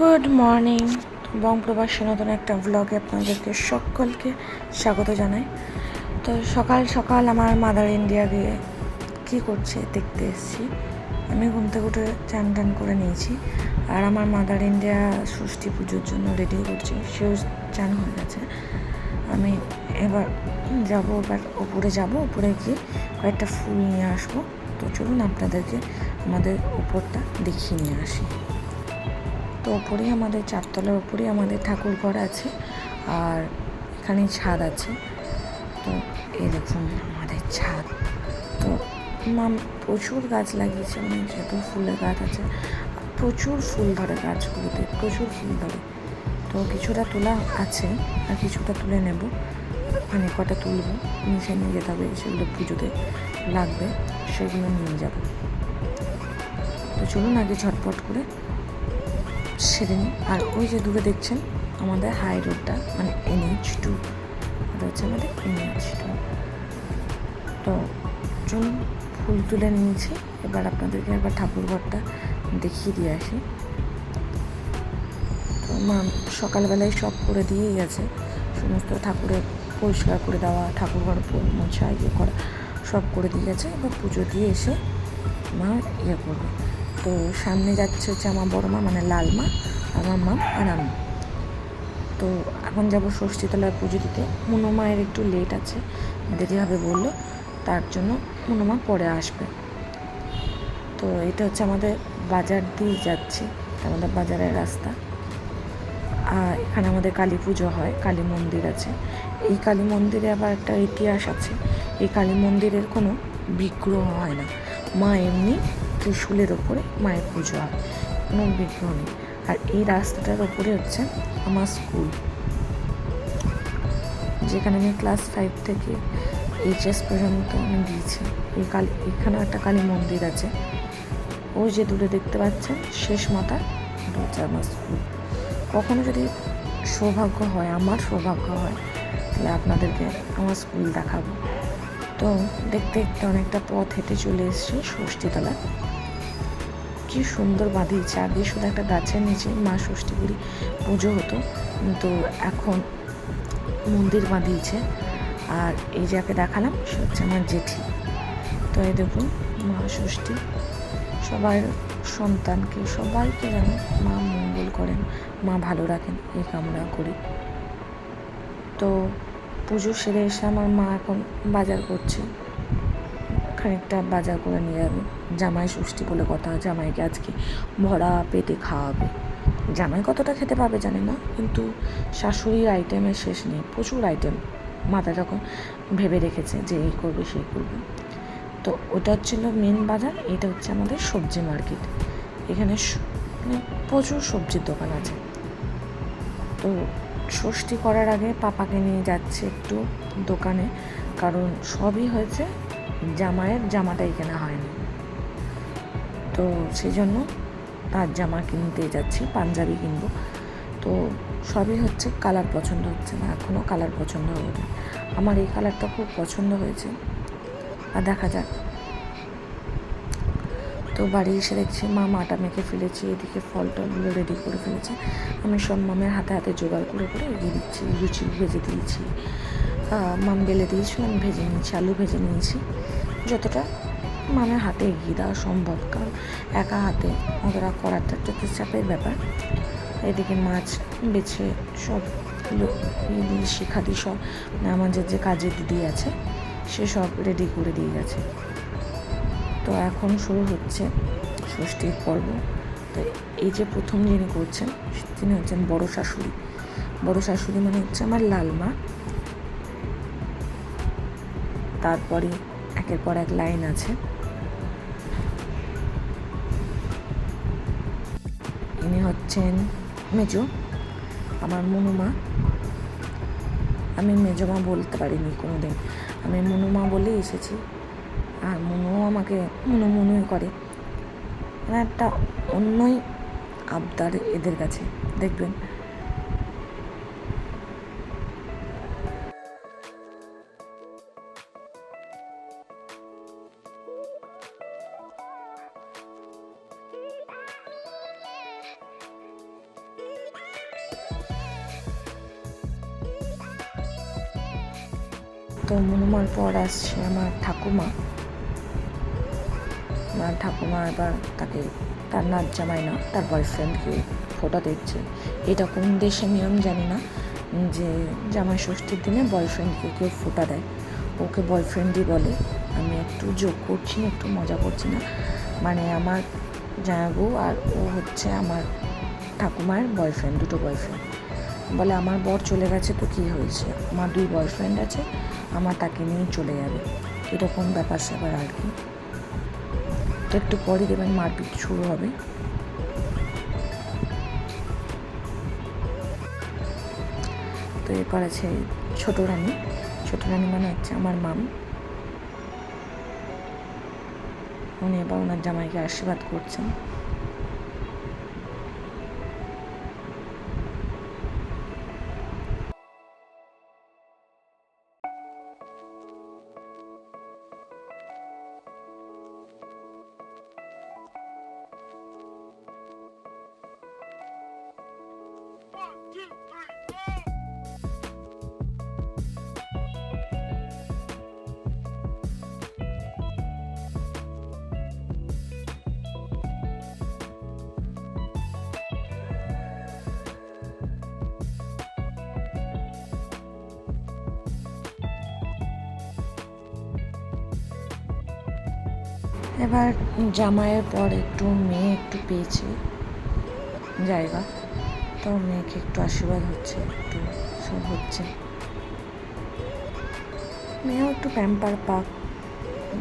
Good morning বং প্রবাসী নতুন একটা ব্লগে আপনাদেরকে সকলকে স্বাগত জানাই। তো সকাল সকাল আমার মাদার ইন্ডিয়া গিয়ে কী করছে দেখতে এসেছি। আমি ঘুম থেকে উঠে চান টান করে নিয়েছি আর আমার মাদার ইন্ডিয়া ষষ্ঠী পুজোর জন্য রেডি করছে। সেও চান হয়ে গেছে। আমি এবার যাব, এবার উপরে যাব। উপরে গিয়ে কয়েকটা ফুল নিয়ে আসব। তো চলুন আপনাদেরকে আমাদের উপরটা দেখিয়ে নিয়ে আসি। তো ওপরেই আমাদের, চারতলার ওপরেই আমাদের ঠাকুর ঘর আছে আর এখানে ছাদ আছে। তো এই দেখুন আমাদের ছাদ। তো মাম প্রচুর গাছ লাগিয়েছে মানে যত ফুলের গাছ আছে। প্রচুর ফুল ধরে গাছগুলোতে, প্রচুর ফুল ধরে। তো কিছুটা তোলা আছে আর কিছুটা তুলে নেব। মানে কটা তুলব, নিচে নিয়ে যেতে হবে, সেগুলো পুজোতে লাগবে, সেগুলো নিয়ে যাব। তো চলুন আগে ঝটপট করে সেরে নিই আর ওই যে দূরে দেখছেন আমাদের হাই রোডটা মানে এনএইচ টু এটা হচ্ছে আমাদের এনএইচ টু তো চলুন, ফুল তুলে নিয়েছি। এবার আপনাদেরকে একবার ঠাকুর ঘরটা দেখিয়ে দিয়ে আসি। তো মা, সকালবেলায় সব করে দিয়েই গেছে সমস্ত ঠাকুরের পরিষ্কার করে দেওয়া, ঠাকুর ঘর মোছা ইয়ে করা, সব করে দিয়ে গেছে এবার পুজো দিয়ে এসে মা ইয়ে করবে। তো সামনে যাচ্ছে হচ্ছে আমার বড় মা মানে লাল মা, আমার মা আর আমি। তো এখন যাব ষষ্ঠীতলায় পুজো দিতে। মুনো মায়ের একটু লেট আছে দেরি হবে বলল, তার জন্য মুনো মা পরে আসবে। তো এটা হচ্ছে আমাদের বাজার দিয়ে যাচ্ছি, আমাদের বাজারের রাস্তা। আর এখানে আমাদের কালী পুজো হয়, কালী মন্দির আছে। এই কালী মন্দিরে আবার একটা ইতিহাস আছে। এই কালী মন্দিরের কোনো বিগ্রহ হয় না। মা এমনি ত্রিশূলের ওপরে মায়ের পুজো হয়, কোনো বিগ্রহ নেই। আর এই রাস্তাটার ওপরে হচ্ছে আমার স্কুল। যেখানে আমি ক্লাস ফাইভ থেকে এইচএস পর্যন্ত আমি দিয়েছি। এই কালী, এখানেও একটা কালী মন্দির আছে। ওই যে দূরে দেখতে পাচ্ছেন, শেষ মাথা আমার স্কুল। কখনো যদি সৌভাগ্য হয়, আমার সৌভাগ্য হয়, তাহলে আপনাদেরকে আমার স্কুল দেখাবো। তো দেখতে দেখতে অনেকটা পথ হেঁটে চলে এসেছি ষষ্ঠীতলা। কি সুন্দর বাঁধিয়েছে আগে শুধু একটা গাছের নিচে মা ষষ্ঠীপুরী পুজো হতো। কিন্তু এখন মন্দির বাঁধিয়েছে। আর এই যাকে দেখালাম, সে হচ্ছে আমার জেঠি। তো এই দেখুন, মা ষষ্ঠী। সবার সন্তানকে, সবাইকে যেন মা মঙ্গল করেন, মা ভালো রাখেন, এই কামনা করি। তো পুজো সেরে এসে আমার মা এখন বাজার করছে। খানিকটা বাজার করে নিয়ে যাবে। জামাই ষষ্ঠী বলে কথা জামাইকে আজকে ভরা পেটে খাওয়াবে। জামাই কতটা খেতে পাবে জানি না, কিন্তু শাশুড়ির আইটেমের শেষ নেই, প্রচুর আইটেম মাথা যখন ভেবে রেখেছে যে এই করবে, সেই করবে। তো ওটা হচ্ছিল মেন বাজার, এটা হচ্ছে আমাদের সবজি মার্কেট এখানে মানে প্রচুর সবজির দোকান আছে। তো ষষ্ঠী করার আগে পাপাকে নিয়ে যাচ্ছে একটু দোকানে, কারণ সবই হয়েছে জামাইয়ের জামাটাই কেনা হয়নি। তো সেই জন্য তার জামা কিনতে যাচ্ছি, পাঞ্জাবি কিনবো। তো সবই হচ্ছে কালার পছন্দ হচ্ছে না এখনও কালার পছন্দ হবে আমার এই কালারটা খুব পছন্দ হয়েছে। আর দেখা যাক। তো বাড়ি এসে দেখছি মা মাটা মেখে ফেলেছি, এদিকে ফল টলগুলো রেডি করে ফেলেছে। আমি সব মামের হাতে হাতে জোগাড় করে করে এগিয়ে দিচ্ছি, লুচি ভেজে দিয়েছি। মাম বেলে দিয়েছিল, আমি ভেজে নিয়েছি, আলু ভেজে নিয়েছি। যতটা মামের হাতে এগিয়ে দেওয়া সম্ভব, কারণ একা হাতে অতটা করাটা যত চাপের ব্যাপার। এদিকে মাছ বেছে সব শিখাদি সব, আমাদের যে কাজের দিদি আছে, সে সব রেডি করে দিয়ে গেছে। তো এখন শুরু হচ্ছে ষষ্ঠীর পর্ব। তো এই যে প্রথম যিনি করছেন, তিনি হচ্ছেন বড় শাশুড়ি। বড় শাশুড়ি মানে হচ্ছে আমার লালমা। তারপরে একের পর এক লাইন আছে। ইনি হচ্ছেন মেজো, আমার মনুমা। আমি মেজমা বলতে পারিনি কোনো দিন আমি মনুমা বলেই এসেছি। আর মনুও আমাকে মনু মনুই করে। মানে একটা অন্যই আবদার এদের কাছে। দেখবেন তো মনুমার পর আসছে আমার ঠাকুমা। আমার ঠাকুমা এবার তাকে, তার নাচ জামাই না, তার বয়ফ্রেন্ডকে ফোটা দিচ্ছে। এটা কোন দেশের নিয়ম জানি না, যে জামাই ষষ্ঠীর দিনে বয়ফ্রেন্ডকে কেউ ফোটা দেয়। ওকে বয়ফ্রেন্ডই বলে, আমি একটু যোগ করছি একটু মজা করছি না। মানে আমার জামাইবউ আর ও হচ্ছে আমার ঠাকুমার বয়ফ্রেন্ড দুটো বয়ফ্রেন্ড বলে, আমার বর চলে গেছে, তো কী হয়েছে? আমার দুই বয়ফ্রেন্ড আছে আমার তাকে নিয়ে চলে যাবে। এরকম ব্যাপার স্যাপার আর কি। তো একটু পরে দেবেন মারপিট শুরু হবে। তো এরপর আছে ছোট রানী। ছোট রানী মানে হচ্ছে আমার মাম। উনি এবার ওনার জামাইকে আশীর্বাদ করছেন। এবার জামাইয়ের পর একটু মেয়ে একটু পেয়েছে। জায়গা তো মেয়েকে একটু আশীর্বাদ হচ্ছে, একটু সব হচ্ছে। মেয়েও একটু প্যাম্পার পাক।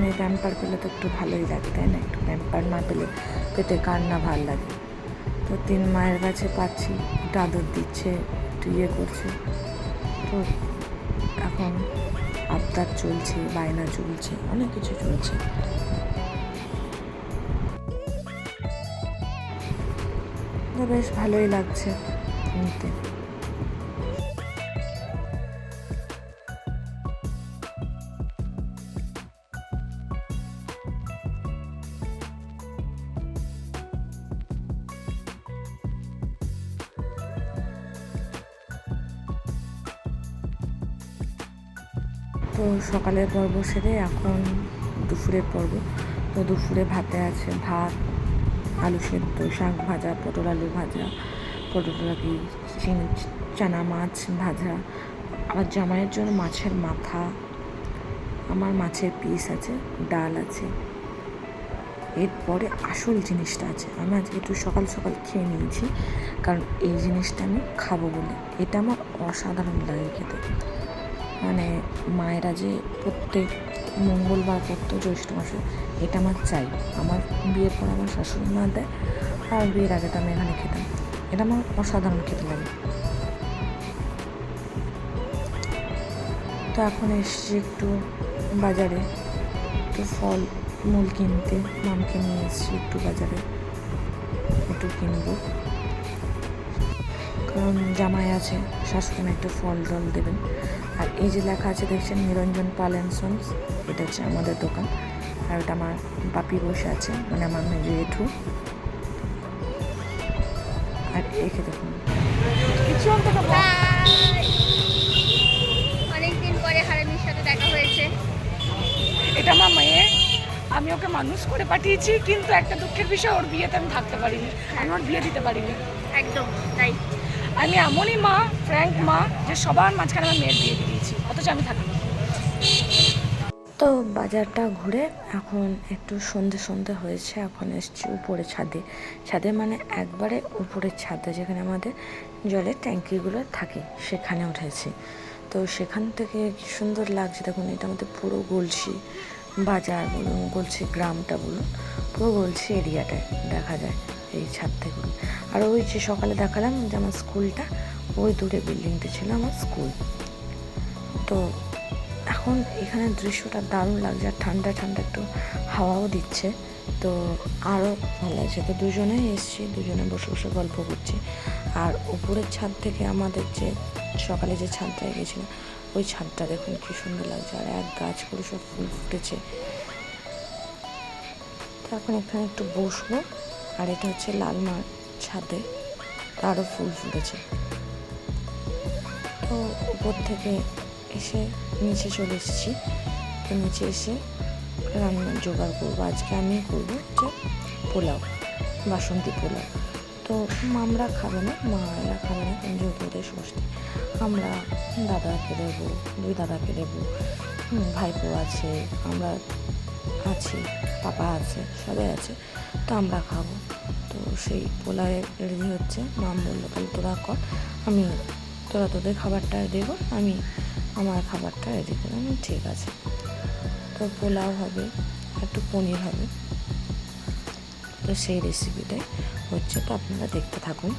মেয়ে প্যাম্পার পেলে তো একটু ভালোই লাগে, তাই না? একটু প্যাম্পার না পেলে পেতে কার না ভালো লাগে। তো তিন মায়ের কাছে পাচ্ছি একটু আদর দিচ্ছে, একটু ইয়ে করছে। তো এখন আবদার চলছে, বায়না চলছে, অনেক কিছু চলছে। বেশ ভালোই লাগছে। নিতে তো সকালের পর্ব সেরে এখন দুপুরের পর্ব। তো দুপুরে ভাতে আছে ভাত আলু সেদ্ধ, শাক ভাজা, পটল আলু ভাজা পটল কি চানা মাছ ভাজা। আবার জামাইয়ের জন্য মাছের মাথা। আমার মাছের পিস আছে, ডাল আছে। এরপরে আসল জিনিসটা আছে। আমি আজকে একটু সকাল সকাল খেয়ে নিয়েছি, কারণ এই জিনিসটা আমি খাব বলে। এটা আমার অসাধারণ লাগে খেতে। মানে মায়েরা যে প্রত্যেক মঙ্গলবার করতো জ্যৈষ্ঠ মাসে, এটা আমার চাই। আমার বিয়ের পর আমার শাশুড়ি মা দেয়, আর বিয়ের আগে তো আমি এখানে খেতাম। এটা আমার অসাধারণ খেতে লাগে। তো এখন এসছি একটু বাজারে, একটু ফল, মূল কিনতে। মামকে নিয়ে এসছি একটু বাজারে, একটু কিনবো। জামাই আছে শাশুড়ি মা একটু ফল টল দেবেন। আর এই যে লেখা আছে দেখছেন নিরঞ্জন পাল অ্যান্ড সন্স এটা হচ্ছে আমাদের দোকান। আর ওটা আমার বাপি বসে আছে মানে আমার জেঠু। আর একে দেখুন। অনেকদিন পরে হারামির সাথে দেখা হয়েছে। এটা আমার মেয়ে। আমি ওকে মানুষ করে পাঠিয়েছি কিন্তু একটা দুঃখের বিষয় ওর বিয়েতে আমি থাকতে পারিনি। আমি ওর বিয়ে দিতে পারিনি। একদম তাই। আমি এমনই মা, ফ্র্যাঙ্ক মা, যে সবার মাঝখানে আমার মেয়ের বিয়ে দিয়ে দিয়েছি, অথচ আমি থাকি তো বাজারটা ঘুরে এখন একটু সন্ধে সন্ধে হয়েছে, এখন এসছি উপরে ছাদে। ছাদে মানে একবারে উপরের ছাদে, যেখানে আমাদের জলের ট্যাঙ্কিগুলো থাকে, সেখানে উঠেছি। তো সেখান থেকে সুন্দর লাগছে দেখুন, এটা আমাদের পুরো গলসি বাজার বলুন গলসি গ্রামটা বলুন। পুরো গলসি এরিয়াটায় দেখা যায় এই ছাদ থেকে। আর ওই যে সকালে দেখালাম যে আমার স্কুলটা, ওই দূরে বিল্ডিংটা ছিল আমার স্কুল। তো এখন এখানে দৃশ্যটা দারুণ লাগছে, আর ঠান্ডা ঠান্ডা একটু হাওয়াও দিচ্ছে। তো আরও ভালো লাগছে। তো দুজনেই এসছি, দুজনে বসে বসে গল্প করছি। আর উপরের ছাদ থেকে আমাদের যে সকালে যে ছাদটায় গেছিলাম, ওই ছাদটা দেখুন কী সুন্দর লাগছে। আর এক গাছ করে সব ফুল ফুটেছে। তো এখন এখানে একটু বসবো। আর এটা হচ্ছে লাল লালমার ছাদে। আরও ফুল ফুটেছে। তো উপর থেকে এসে নিচে চলে এসেছি। তো নিচে এসে রান্না জোগাড় করব। আজকে আমি করব যে পোলাও, বাসন্তী পোলাও। তো আমরা খাবে না, মা এরা খাবে না, কারণ যেহেতু ওদের ষষ্ঠী। আমরা দাদাকে দেবো, দুই দাদাকে দেবো। ভাইপো আছে, আমরা আছি। পাপা আছে, সবাই আছে, তো আমরা খাব। তো সেই পোলাও রেডি হচ্ছে, মাম বলল, তাহলে তোরা কর, আমি তোরা তোদের খাবারটা দেবো, আমি আমার খাবারটা রেডি করে আমি ঠিক আছে। তো পোলাও হবে একটু পনির হবে। তো সেই রেসিপিটাই হচ্ছে, তো আপনারা দেখতে থাকুন।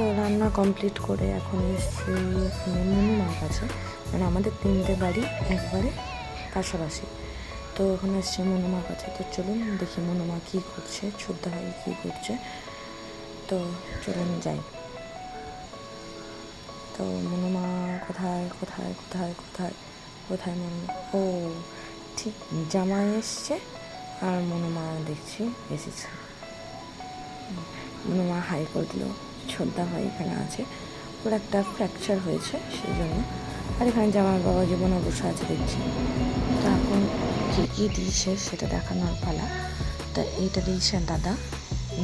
তো রান্না কমপ্লিট করে এখন এসেছি মনুমার কাছে। মানে আমাদের তিনটে বাড়ি, একবারে পাশাপাশি। তো ওখানে এসছে মনুমার কাছে। তো চলুন দেখি মনুমা কী করছে ছোদ্দ ভাই কী করছে। তো চলুন যাই। তো মনুমা কোথায় কোথায় কোথায় কোথায় কোথায় মনুমা ও, ঠিক জামাই এসছে আর মনুমা দেখছি, এসেছে। মনুমা হাই করে দিল। ছোদ্দা হয় এখানে আছে। ওর একটা ফ্র্যাকচার হয়েছে, সেই জন্য। আর এখানে জামার বাবা জীবন অবশ্য আছে, দেখছি। তো এখন কী কী দিয়েছে সেটা দেখানোর পালা। তা এইটা দিয়েছে দাদা।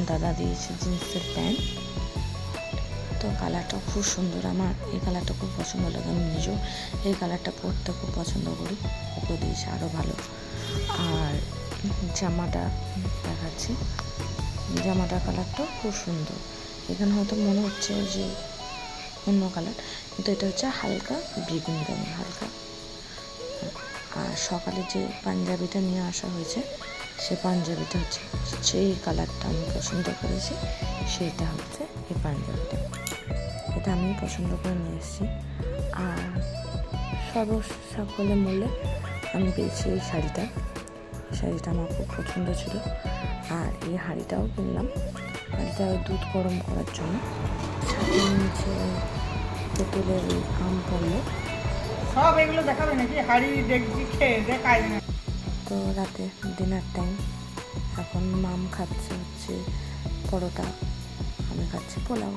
দাদা দিয়েছে জিন্সের প্যান্ট। তো কালারটা খুব সুন্দর আমার। এই কালারটা খুব পছন্দ লাগে, আমি নিজেও এই কালারটা পরতে খুব পছন্দ করি। ওকে দিয়েছে আরও ভালো। আর জামাটা দেখাচ্ছি। জামাটার কালারটাও খুব সুন্দর। এখানে হয়তো মনে হচ্ছে যে অন্য কালার, কিন্তু এটা হচ্ছে হালকা বেগুনি রঙের হালকা। আর সকালে যে পাঞ্জাবিটা নিয়ে আসা হয়েছে, সে পাঞ্জাবিটা হচ্ছে সেই কালারটা আমি পছন্দ করেছি সেইটা হচ্ছে এই পাঞ্জাবিটা। এটা আমি পছন্দ করে নিয়ে এসেছি। আর সর্ব সকলে মূল্যে আমি পেয়েছি এই শাড়িটা। শাড়িটা আমার খুব পছন্দ ছিল। আর এই হাঁড়িটাও কিনলাম। হাঁড়িটা দুধ গরম করার জন্য। নিচে তেঁতুলের আম পড়ল। সব এগুলো দেখাবে নাকি? হাড়ি দেখছি খেয়ে দেখায় না। তো রাতে ডিনার টাইম এখন মাম খাচ্ছে হচ্ছে পরোটা। আমি খাচ্ছি পোলাও।